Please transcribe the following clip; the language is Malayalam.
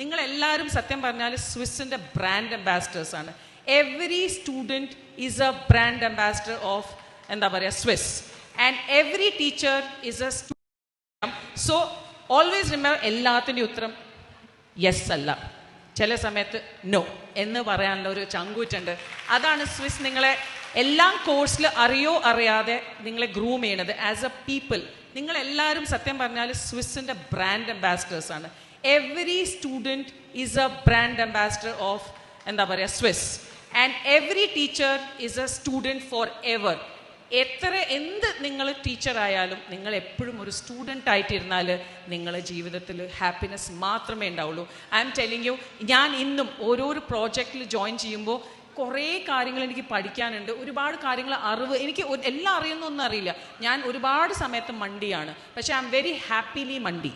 നിങ്ങൾ എല്ലാവരും സത്യം പറഞ്ഞാൽ സ്വിസിന്റെ ബ്രാൻഡ് അംബാസിഡേഴ്സ് ആണ്. Every student is a brand ambassador of എന്താ പറയുക Swiss. And every teacher is a so always remember എല്ലാത്തിന്റെ ഉത്തരം യെസ് അല്ല. ചില സമയത്ത് നോ എന്ന് പറയാനുള്ള ഒരു ചങ്കൂറ്റുണ്ട്. അതാണ് സ്വിസ് നിങ്ങളെ എല്ലാം കോഴ്സിൽ അറിയോ അറിയാതെ നിങ്ങളെ ഗ്രൂം ചെയ്യണത് ആസ് എ പീപ്പിൾ നിങ്ങളെല്ലാവരും സത്യം പറഞ്ഞാൽ സ്വിസിന്റെ ബ്രാൻഡ് അംബാസിഡേഴ്സ് ആണ്. Every student is a brand ambassador of എന്താ പറയുക Swiss and every teacher is a student forever എത്ര എന്ത് നിങ്ങൾ ടീച്ചറായാലും നിങ്ങൾ എപ്പോഴും ഒരു സ്റ്റുഡന്റ് ആയിട്ടിരുന്നാൽ നിങ്ങളെ ജീവിതത്തിൽ ഹാപ്പിനെസ് മാത്രമേ ഉണ്ടാവുള്ളൂ. ഐ എം ടെലിങ് യു ഞാൻ ഇന്നും ഓരോരോ പ്രോജക്റ്റിൽ ജോയിൻ ചെയ്യുമ്പോൾ കുറേ കാര്യങ്ങൾ എനിക്ക് പഠിക്കാനുണ്ട്. ഒരുപാട് കാര്യങ്ങൾ അറിവ് എനിക്ക് എല്ലാം അറിയുന്നൊന്നും അറിയില്ല. ഞാൻ ഒരുപാട് സമയത്ത് മണ്ടിയാണ്. പക്ഷേ ഐ എം വെരി ഹാപ്പിലി മണ്ടി.